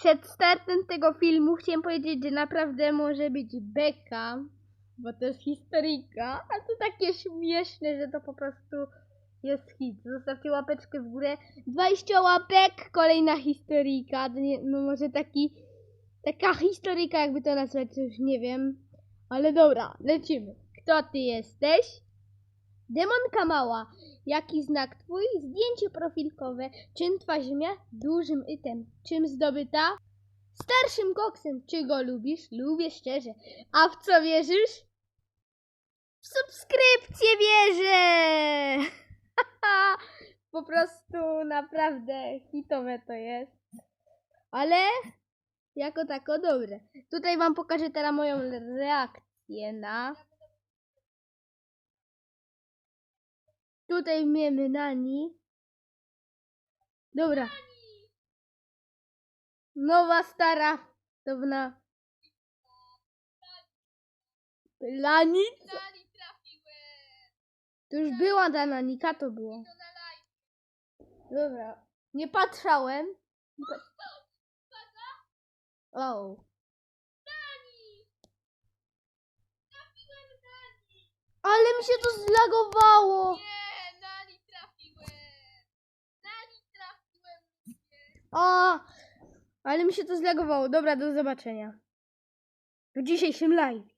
przed startem tego filmu chciałem powiedzieć, że naprawdę może być beka, bo to jest historyjka, a to takie śmieszne, że to po prostu jest hit. Zostawcie łapeczkę w górę. 20 łapek, kolejna historyjka. No może taki, taka historyjka, jakby to nazwać, już nie wiem. Ale dobra, lecimy. Kto ty jesteś? Demonka mała. Jaki znak twój? Zdjęcie profilkowe. Czym twa ziemia? Dużym item. Czym zdobyta? Starszym koksem. Czy go lubisz? Lubię szczerze. A w co wierzysz? W subskrypcję wierzę! po prostu naprawdę hitowe to jest. Ale jako tako dobre. Tutaj wam pokażę teraz moją reakcję na... Tutaj wiemy Nani. Dobra. Nowa, stara. Dawna. Lanica. Nani trafiłem! To już była ta Nanika, to było. Dobra. Nie patrzałem. Nie. O. Nani! Trafiłem! Ale mi się to zlagowało. Nie, Nani trafiłem! Nani trafiłem! O. Ale mi się to zlagowało. Dobra, do zobaczenia. W dzisiejszym live.